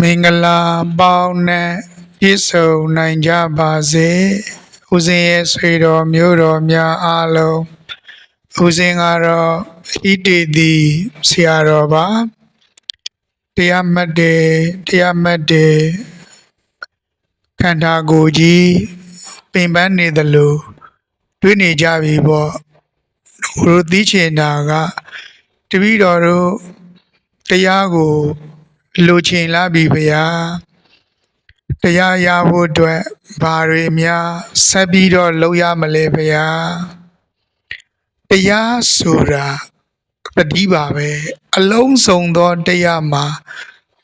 မင်္ဂလာပေါင်းနဲ့ပြည့်စုံနိုင်ကြပါစေဦးဇင်းရဲ့ဆွေတော်မျိုးတော်များအားလုံးဦးဇင်းကတော့ဣတိတိဆရာတော်ပါတရားမှတ်တယ်တရားမှတ်တယ်ခန္ဓာကိုယ်ကြီးပင်ပန်းနေသလိုတွေ့နေကြပြီပေါ့ဘုရားသိချင်တာကတပည့်တော်တို့တရားကို လိုချင်လာပြီဗျာတရားရဖို့အတွက်ဘာတွေများဆက်ပြီးတော့လုပ်ရမလဲဗျာတရားဆိုတာတတိပါပဲအလုံးစုံသောတရားမှာ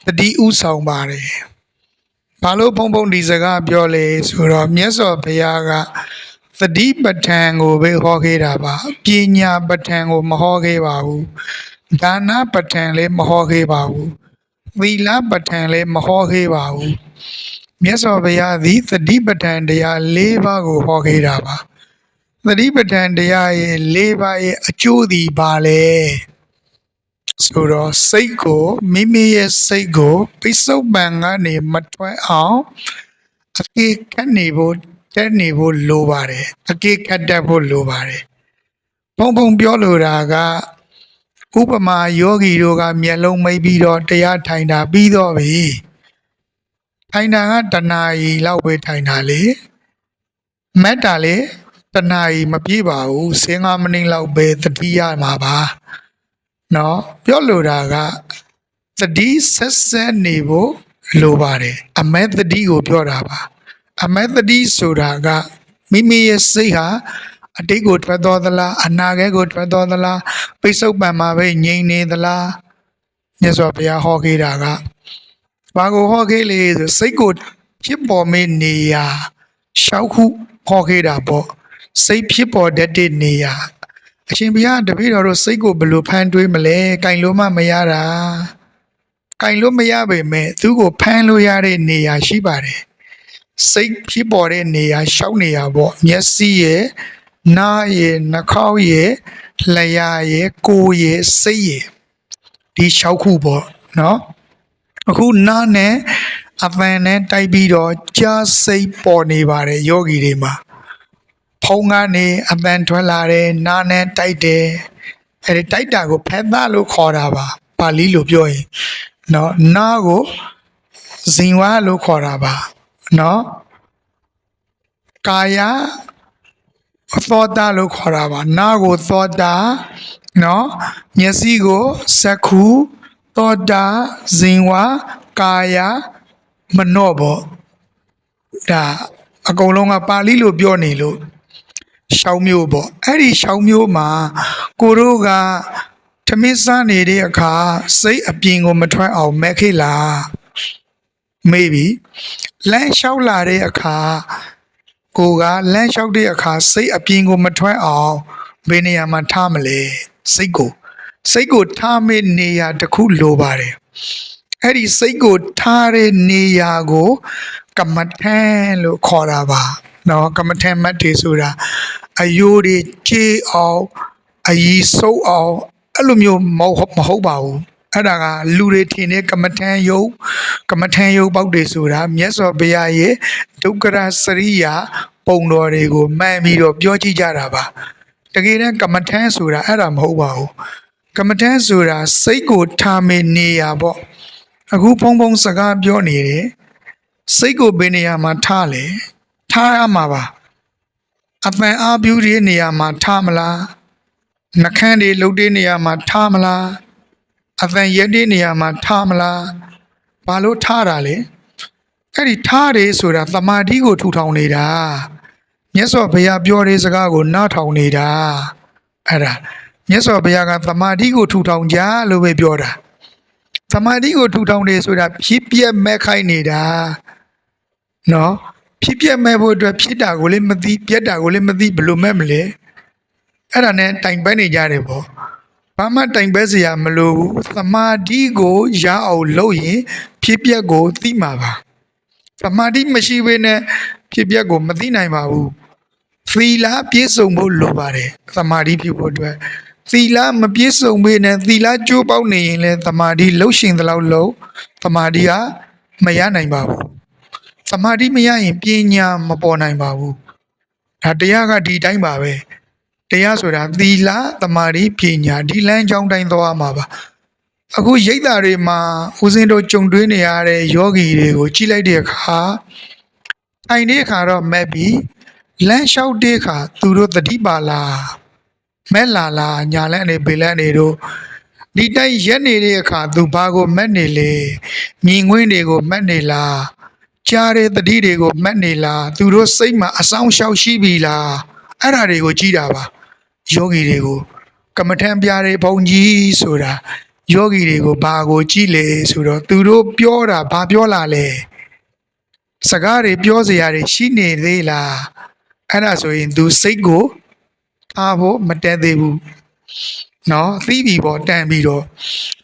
တတိဥဆောင်ပါတယ်ဘာလို့ဘုံဘုံဒီစကားပြောလဲဆိုတော့မြတ်စွာဘုရားကသတိပဋ္ဌာန်ကိုပဲဟောခဲ့တာပါပညာပဋ္ဌာန်ကိုမဟောခဲ့ပါဘူးဒါနပဋ္ဌာန်လည်းမဟောခဲ့ပါဘူး သီလပဋ္ဌာန်လည်းမဟောခဲ့ပါဘူးမြတ်စွာဘုရားသည်သတိပဋ္ဌာန်တရား၄ပါးကိုဟောခဲ့တာပါသတိပဋ္ဌာန်တရားရဲ့၄ပါးရဲ့အကျိုးသည်ပါလေဆိုတော့စိတ်ကိုမိမိရဲ့စိတ်ကိုပိဿုပန်ကနေမထွက်အောင်အကေခတ်နေဖို့တက်နေဖို့လိုပါတယ်အကေခတ်တတ်ဖို့လိုပါတယ်ဘုံဘုံပြောလိုတာက ဥပမာယောဂီတို့ကမျက်လုံးမိတ်ပြီးတော့တရားထိုင်တာပြီးတော့ပြီထိုင်တာကတဏှာကြီးလောက်ပဲထိုင်တာလေမက်တာလေတဏှာကြီးမပြေးပါဘူး15မိနစ်လောက်ပဲသတိရမှာပါเนาะပြောလိုတာကသတိဆက်ဆက်နေဖို့လိုပါတယ်အမဲသတိကိုပြောတာပါအမဲသတိဆိုတာကမိမိရဲ့စိတ်ဟာ အတိတ်ကိုထွက်တော်သလားအနာဂတ်ကိုထွက်တော်သလားပိဿုပံမှာပဲငြိမ်နေသလားမြတ်စွာဘုရားဟောခဲ့တာကဘာကိုဟောခဲ့လေဆိုစိတ်ကိုဖြစ်ပေါ်မေနေရာရှောက်ခုဟောခဲ့တာပေါ့စိတ်ဖြစ်ပေါ်တတ်တဲ့နေရာအရှင်ဘုရားတပည့်တော်တို့စိတ်ကိုဘယ်လိုဖန်တွေးမလဲကင်လို့မှမရတာကင်လို့မရပေမဲ့သူ့ကိုဖန်လို့ရတဲ့နေရာရှိပါတယ်စိတ်ဖြစ်ပေါ်တဲ့နေရာရှောက်နေရာပေါ့မျက်စိရဲ့ နားရဲ့နှာခေါင်းရဲ့လျှာရဲ့ကိုယ်ရဲ့စိတ်ရဲ့ဒီ၆ခုပေါ့နော်အခုနားနဲ့အပန်နဲ့တိုက်ပြီးတော့ကြားစိတ်ပေါ်နေပါတယ်ယောဂီတွေမှာဖုံးကနေအပန်ထွက်လာတယ်နားနဲ့တိုက်တယ်အဲဒီတိုက်တာကိုဖက်သားလို့ခေါ်တာပါပါဠိလိုပြောရင်နော်နားကိုဇင်ဝါလို့ခေါ်တာပါနော်ကာယ သောတာလို့ခေါ်တာပါနာကိုသောတာနော်မျက်စိကိုစက္ခုသောတာဇင်ဝကာယမနောဘောဒါအကုန်လုံးကပါဠိလိုပြောနေလို့ရှောင်းမျိုးပေါ့အဲ့ဒီရှောင်းမျိုးမှာကိုတို့ကထမင်းစားနေတဲ့အခါစိတ်အပြင်ကိုမထွက်အောင်မက်ခေလား maybe လမ်းလျှောက်လာတဲ့အခါ ကိုကလမ်းလျှောက်တဲ့အခါစိတ်အပြင်းကိုမထွက်အောင်ဘယ်နေရာမှာထားမလဲစိတ်ကိုစိတ်ကိုထားမယ့်နေရာတစ်ခုလိုပါတယ်အဲ့ဒီစိတ်ကိုထားတဲ့နေရာကို ကမ္မထန်လို့ခေါ်တာပါနော်ကမ္မထန်မတ်တွေဆိုတာအယိုးတွေကြေးအောင်အကြီးဆုံးအောင်အဲ့လိုမျိုးမဟုတ်မဟုတ်ပါဘူး အဲ့ဒါကလူတွေထင်တဲ့ကမ္မထန်ယုတ်ကမ္မထန်ယုတ်ပေါက်တွေဆိုတာမြတ်စွာဘုရားရဲ့ဒုက္ခရစရိယာပုံတော်တွေကိုမှန်ပြီးတော့ပြောကြည့်ကြတာပါတကယ်တမ်းကမ္မထန်ဆိုတာအဲ့ဒါမဟုတ်ပါဘူးကမ္မထန်ဆိုတာစိတ်ကိုထားမေနေရပေါ့အခုဖုံဖုံစကားပြောနေတယ်စိတ်ကိုဘယ်နေရာမှာထားလဲထားရမှာပါအပန်အားပြူတဲ့နေရာမှာထားမလားနှခမ်းတွေလှုပ်တဲ့နေရာမှာထားမလား အပန်ရက်တဲ့နေရာမှာထားမလားဘာလို့ထားတာလဲအဲ့ဒီထားတယ်ဆိုတာသမာဓိကိုထူထောင်နေတာမြတ်စွာဘုရားပြောတဲ့စကားကိုနားထောင်နေတာအဲ့ဒါမြတ်စွာဘုရားကသမာဓိကိုထူထောင်ကြလို့ပဲပြောတာသမာဓိကိုထူထောင်တယ်ဆိုတာဖြစ်ပြက်မဲ့ခိုင်းနေတာနော်ဖြစ်ပြက်မဲ့ဖို့အတွက်ဖြစ်တာကိုလည်းမသိပြက်တာကိုလည်းမသိဘယ်လိုမဲ့မလဲအဲ့ဒါနဲ့တိုင်ပဲနေကြတယ်ပေါ့ ဘာမှတိုင်ပဲစရာမလိုဘူးသမာဓိကိုရအောင်လုပ်ရင် ဖြစ်ပြက်ကိုသိမှာပါသမာဓိမရှိဘဲနဲ့ဖြစ်ပြက်ကိုမသိနိုင်ပါဘူးသီလပြည့်စုံဖို့လိုပါတယ်သမာဓိဖြစ်ဖို့အတွက်သီလမပြည့်စုံဘဲနဲ့သီလကျိုးပေါက်နေရင်လည်းသမာဓိလှုပ်ရှင်သလောက်လှုပ်သမာဓိဟာမရနိုင်ပါဘူးသမာဓိမရရင်ပညာမပေါ်နိုင်ပါဘူးဒါတရားကဒီတိုင်းပါပဲ တရားဆိုတာသီလသမာဓိပညာဒီလမ်းကြောင်းတိုင်းသွားမှာပါအခုရိတ်တာတွေမှာဦးဇင်းတို့ကြုံတွေ့နေရတဲ့ယောဂီတွေကိုကြည့်လိုက်တဲ့အခါထိုင်တဲ့အခါတော့မက်ပြီးလမ်းလျှောက်တဲ့အခါသူတို့တတိပါလားမဲလာလားညာလန်းနေပေလန်းနေတို့ဒီတိုင်းရက်နေတဲ့အခါသူဘာကိုမက်နေလဲမြင်ကွင်းတွေကိုမက်နေလားကြားတဲ့တတိတွေကိုမက်နေလားသူတို့စိတ်မှာအဆောင်လျှောက်ရှိပြီလားအဲ့ဒါတွေကိုကြည်တာပါ ယောဂီတွေကိုကမ္မထံပြတဲ့ဘုံကြီးဆိုတာယောဂီတွေကိုဘာကိုကြည်လဲဆိုတော့သူတို့ပြောတာဘာပြောလာလဲစကားတွေပြောစရာတွေရှိနေသေးလားအဲ့ဒါဆိုရင်သူစိတ်ကိုအားဖို့မတက်သေးဘူးနော်သီးပြီပေါ့တန်ပြီးတော့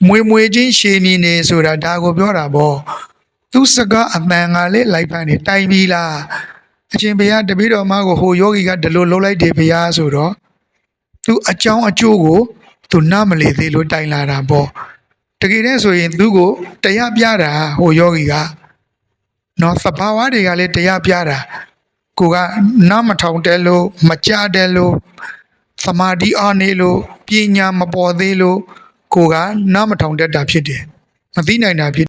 မွေမွေချင်းရှည်မြင်နေဆိုတာဒါကိုပြောတာပေါ့သူစကားအမှန်ကလေးလိုက်ဖန်နေတိုင်ပြီလားအရှင်ဘုရားတပည့်တော်မကိုဟိုယောဂီကဒီလိုလှုပ်လိုက်တယ်ဘုရားဆိုတော့ သူအကြောင်းအကျိုးကိုသူနားမလေသေးလို့တိုင်လာတာပေါ့တကယ်တည်းဆိုရင်သူကိုတရားပြတာဟိုယောဂီကနော်သဘာဝတွေကလည်းတရားပြတာကိုကနားမထောင်တယ်လို့မကြတယ်လို့သမာဓိအားနေလို့ပညာမပေါ်သေးလို့ကိုကနားမထောင်တတ်တာဖြစ်တယ်မသိနိုင်တာဖြစ်